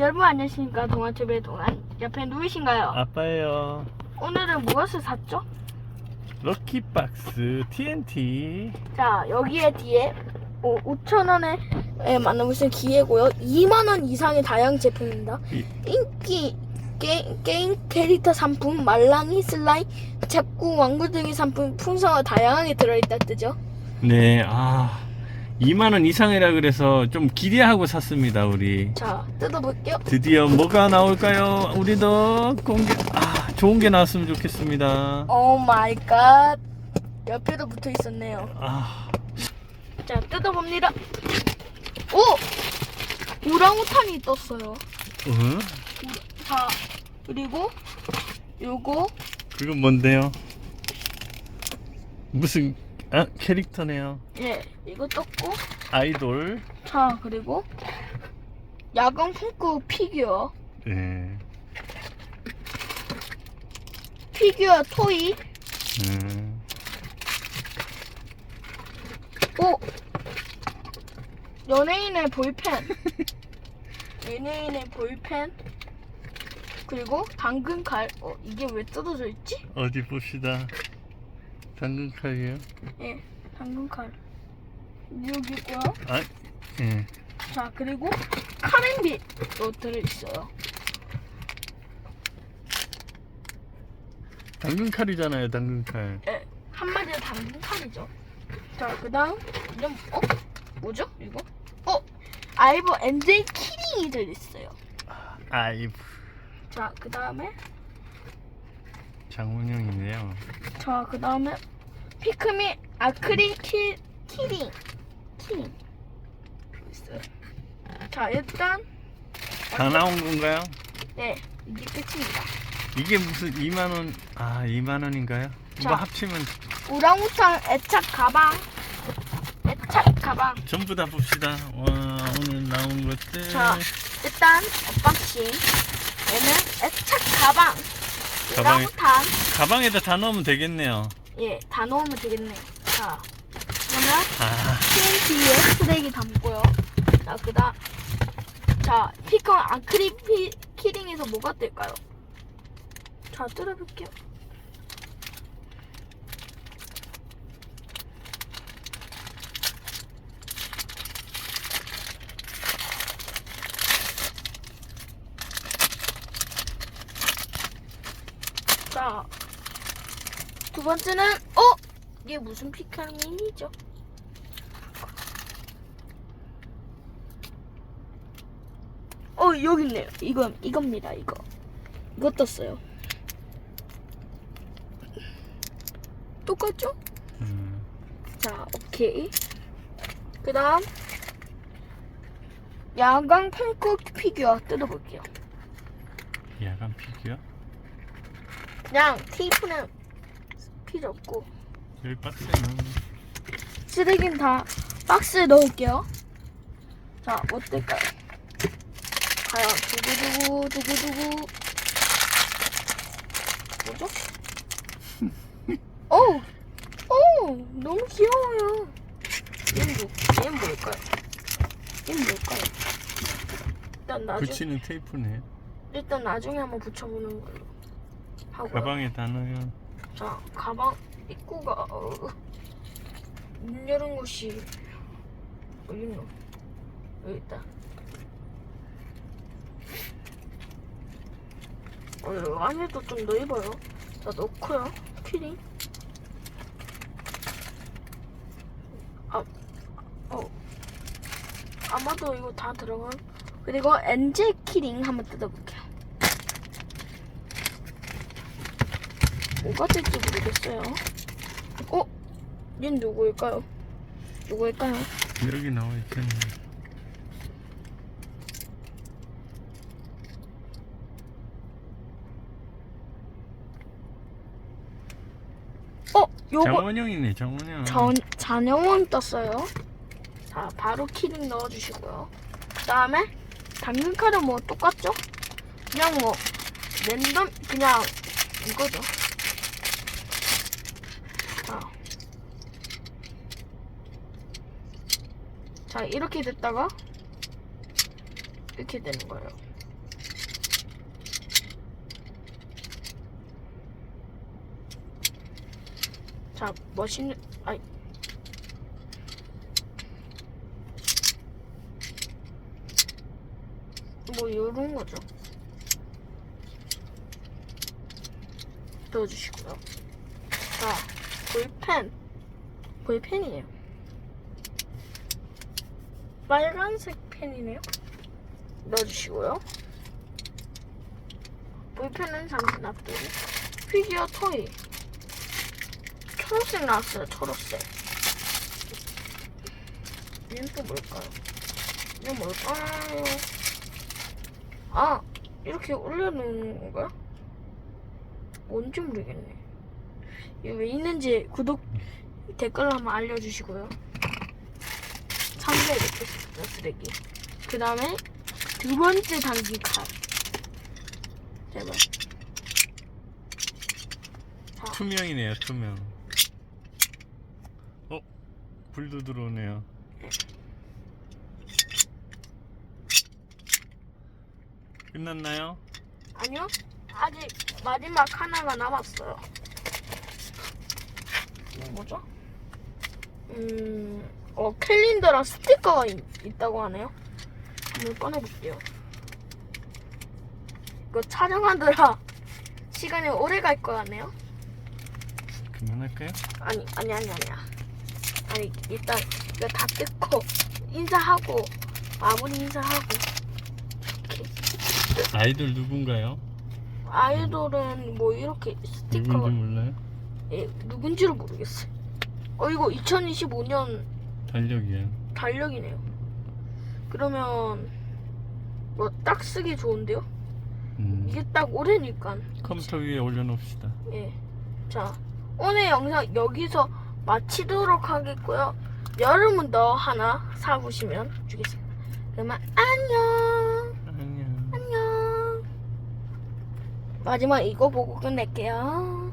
여러분 안녕하십니까 동아TV의 동안 옆에 누구신가요? 아빠예요. 오늘은 무엇을 샀죠? 럭키박스 TNT. 자 여기에 뒤에 5천원에 만든 무슨 기회고요 2만원 이상의 다양한 제품입니다 이- 인기 게, 게임 캐릭터 상품 말랑이 슬라임 잡구 왕구 등의 상품 풍성하고 다양하게 들어있다 뜨죠 네, 아. 2만원 이상이라 그래서 좀 기대하고 샀습니다, 우리. 자 뜯어볼게요 드디어 뭐가 나올까요? 우리도 공개, 아, 좋은 게 나왔으면 좋겠습니다. 오 마이 갓 옆에도 붙어 있었네요 아, 자 뜯어봅니다 오! 우랑우탄이 떴어요 어? 자 그리고 요거 그건 뭔데요? 무슨, 아, 캐릭터네요. 예 이거 떴고 아이돌. 자 그리고 야광 펑크 피규어 네. 피규어 토이 음. 오 연예인의 볼펜 연예인의 볼펜 그리고 당근칼 어 이게 왜 뜯어져 있지? 어디 봅시다. 당근 칼이에요? 예 당근 칼 여기 있고요 아, 예. 자 그리고 카렌빗도 들어있어요 당근 칼이잖아요, 당근 칼. 예 한마디로 당근 칼이죠 자 그 다음 이름 어 뭐죠 이거 어 아이버 NJ 키링이 들어있어요 아이브. 자 그 다음에 장문형이네요. 자 그 다음에 피크미 아크릴 키, 키링 키링 있어요 자 일단 다 나온 건가요? 네 이게 끝입니다 이게 무슨 2만 원? 아, 2만 원인가요? 자. 뭐 합치면 우랑우탄 애착 가방 애착 가방 전부 다 봅시다. 와, 오늘 나온 것들. 자 일단 언박싱 얘는 애착 가방 가방에- 우랑우탄. 가방에다 다 넣으면 되겠네요. 예 다 넣으면 되겠네요 자 그러면 아, TNT에 쓰레기 담고요. 자 그다음 자 피컨 아크릴 피, 키링에서 뭐가 뜰까요? 자 뜯어볼게요 자, 두 번째는, 어? 이게 무슨 피카민이죠? 어, 여기 있네요. 이거, 이겁니다, 이거. 이거 떴어요. 똑같죠? 음, 자, 오케이. 그 다음, 야광 펑크 피규어 뜯어볼게요. 야간 피규어? 그냥 테이프는 필요 없고, 여기 박스에는 쓰레기는 다 박스에 넣을게요. 자, 뭐 뜰까요? 과연 두구두구 두구두구 뭐죠? 어우, 어우, 너무 귀여워요. 얘는 뭐, 얘는 뭘까요? 얘는 뭘까요? 일단 나중 붙이는 테이프네. 일단 나중에 한번 붙여보는 걸로 하고요. 가방에 다 넣어요. 자, 가방 입구가 어, 문 여는 곳이 어디 있노? 여기 있다. 어, 여기 안에도 좀 넓어요. 자, 넣고요. 키링. 아, 어. 아마도 이거 다 들어간. 그리고 엔젤 키링 한번 뜯어볼게요. 뭐가 될지 모르겠어요. 어? 얘는 누구일까요? 누구일까요? 여기 나와 있잖아요. 어? 요거 장원영이네, 장원영. 전, 잔영원 떴어요. 자, 바로 키링 넣어주시고요. 그 다음에 당근칼은 뭐 똑같죠? 그냥 뭐 랜덤 그냥 이거죠. 아. 자 이렇게 됐다가 이렇게 되는 거예요. 자 멋있는 아이. 뭐 이런 거죠. 넣어주시고요. 자. 볼펜. 볼펜이에요. 빨간색 펜이네요. 넣어주시고요. 볼펜은 잠시 놔두고. 피규어 토이. 초록색 나왔어요, 초록색. 얘는 또 뭘까요? 이건 뭘까요? 아, 이렇게 올려놓는 건가요? 뭔지 모르겠네. 이거 왜 있는지 구독, 댓글로 한번 알려주시고요. 참고해 놓겠습니다, 쓰레기. 그 다음에 두 번째 단기 칼. 제발. 투명이네요, 투명. 어? 불도 들어오네요. 끝났나요? 아니요. 아직 마지막 하나가 남았어요. 뭐죠? 음, 어, 캘린더랑 스티커가 있, 있다고 하네요. 한번 꺼내볼게요. 이거 촬영하느라 시간이 오래 갈 것 같네요. 그만할까요? 아니, 아니, 아니, 아니야. 아니, 일단 이거 다 뜯고 인사하고 마무리 인사하고 아이돌 누군가요? 아이돌은 뭐 이렇게 스티커 누군지 몰라요? 예, 누군지를 모르겠어요. 어 이거 2025년 달력이에요. 달력이네요. 그러면 뭐 딱 쓰기 좋은데요? 음. 이게 딱 올해니까. 컴퓨터 위에 올려놓읍시다. 예. 자 오늘 영상 여기서 마치도록 하겠고요. 여름은 더 하나 사보시면 주겠습니다. 그러면 안녕. 안녕. 안녕. 마지막 이거 보고 끝낼게요.